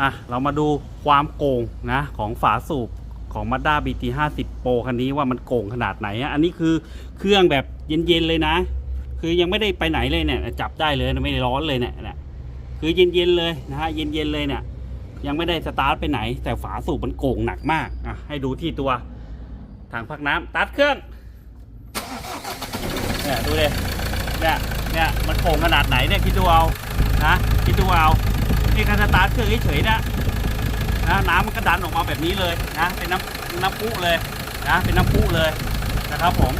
อะเรามาดูความโกงนะของฝาสูบของ Mazda BT 50 Pro คันนี้ว่ามันโกงขนาดไหนอันนี้คือเครื่องแบบเย็นๆเลยนะ คือยังไม่ได้ไปไหนเลยเนี่ยจับได้เลยไม่ได้ร้อนเลยเนี่ยเนี่ยคือเย็นๆเลยนะฮะเย็นๆเลยเนี่ยยังไม่ได้สตาร์ทไปไหน แต่ฝาสูบมันโก่งหนักมากอะให้ดูที่ตัวถังพักน้ำตัดเครื่องเนี่ยดูเลยเนี่ยเนี่ยมันโก่งขนาดไหนเนี่ยคิดดูเอานะคิดดูเอา นี่การสตาร์ทเครื่องเฉยๆนะนะน้ำมันก็ดันออกมาแบบนี้เลยนะเป็นน้ำน้ำพุเลยนะเป็นน้ำพุเลยนะครับผม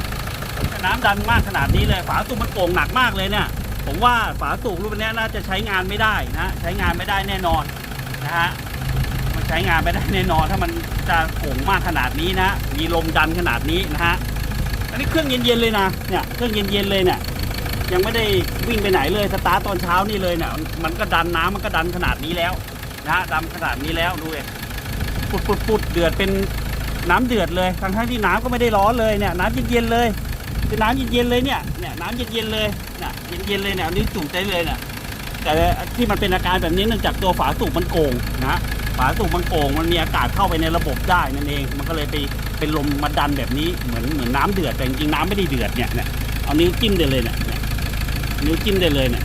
น้ำดันมากขนาดนี้เลยฝาสูบมันโก่งหนักมากเลยเนี่ย ผมว่าฝาสูบรุ่นนี้น่าจะใช้งานไม่ได้นะใช้งานไม่ได้แน่นอนนะฮะมันใช้งานไม่ได้แน่นอน ถ้ามันจะโก่งมากขนาดนี้นะมีลมดันขนาดนี้นะฮะอันนี้เครื่องเย็นๆเลยนะเนี่ยเครื่องเย็นๆเลยเนี่ย ยังไม่ได้วิ่งไปไหนเลยสตาร์ตอนเช้านี่เลยเนี่ยมันก็ดันน้ำมันก็ดันขนาดนี้แล้วนะฮะดันขนาดนี้แล้วดูเลยปุดปุดปุดเดือดเป็นน้ำเดือดเลยทั้งทั้งที่น้ำก็ไม่ได้ร้อนเลยเนี่ยน้ำเย็นๆเลยเป็นน้ำเย็นๆเลยเนี่ยเนี่ยน้ำเย็นๆเลยเนี่ยเย็นๆเลยเนี่ยอันนี้จุ่มได้เลยเนี่ยแต่ที่มันเป็นอาการแบบนี้เนื่องจากตัวฝาสูบมันโกงนะฝาสูบมันโกงมันมีอากาศเข้าไปในระบบได้นั่นเอง มันก็เลยไปเป็นลมมาดันแบบนี้เหมือนเหมือนน้ำเดือดแต่จริงๆน้ำไม่ได้เดือดเนี่ยเนี่ยเอานิ้วจิ้มได้เลยเนี่ยเนี่ย นิ้วจิ้มได้เลยเนี่ย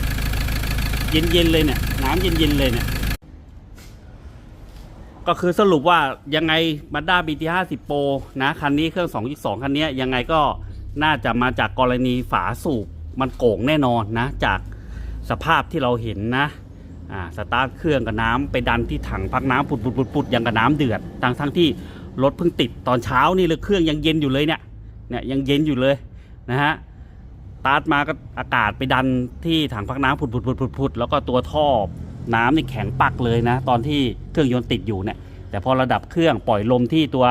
เย็นๆเลยเนี่ยน้ำเย็นๆเลยเนี่ยก็คือสรุปว่ายังไง Mazda BT 50 Pro นะคันนี้เครื่อง2.2คันนี้ยังไงก็น่าจะมาจากกรณีฝาสูบมันโก่งแน่นอนนะ จากสภาพที่เราเห็นนะอ่าสตาร์ทเครื่องกับน้ำไปดันที่ถังพักน้ำปุดปุดปุดปุดย่างกับน้ำเดือดทั้งทั้งที่รถเพิ่งติดตอนเช้านี่เลยเครื่องยังเย็นอยู่เลยเนี่ยเนี่ยยังเย็นอยู่เลยนะฮะ ตาร์ทมาก็อากาศไปดันที่ถังพักน้ำปุดปุดปุดปุดปุดแล้วก็ตัวท่อน้ำนี่แข็งปักเลยนะ ตอนที่เครื่องยนต์ติดอยู่เนี่ย แต่พอระดับเครื่องปล่อยลมที่ตัว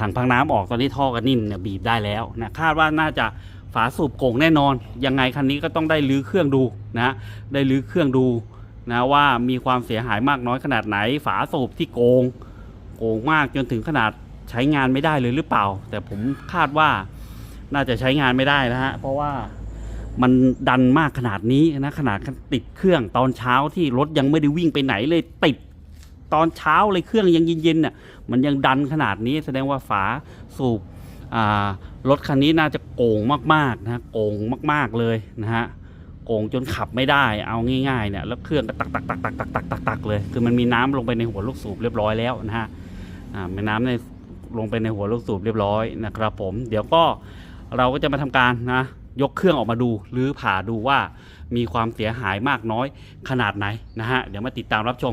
ถังพักน้ำออกตอนนี้ท่อก็นิ่มเนี่ยบีบได้แล้วนะคาดว่าน่าจะฝาสูบโก่งแน่นอน ยังไงคันนี้ก็ต้องได้รื้อเครื่องดูนะได้รื้อเครื่องดูนะว่ามีความเสียหายมากน้อยขนาดไหน ฝาสูบที่โกง โกงมากจนถึงขนาดใช้งานไม่ได้เลยหรือเปล่า แต่ผมคาดว่าน่าจะใช้งานไม่ได้นะฮะเพราะว่า มันดันมากขนาดนี้นะขนาดติดเครื่องตอนเช้าที่รถยังไม่ได้วิ่งไปไหนเลยติดตอนเช้าเลยเครื่องยังเย็นๆน่ะมันยังดันขนาดนี้แสดงว่าฝาสูบรถคันนี้น่าจะโกงมากๆนะโกงมาก ๆเลยนะฮะโกงจนขับไม่ได้เอาง่ายๆเนี่ยแล้วเครื่องก็ตักตักตักตักตักตักตักตักเลย คือมันมีน้ำลงไปในหัวลูกสูบเรียบร้อยแล้วนะฮะมีน้ำในลงไปในหัวลูกสูบเรียบร้อยนะครับผม เดี๋ยวก็เราก็จะมาทำการนะ ยกเครื่องออกมาดูหรือผ่าดูว่ามีความเสียหายมากน้อยขนาดไหนนะฮะเดี๋ยวมาติดตามรับชม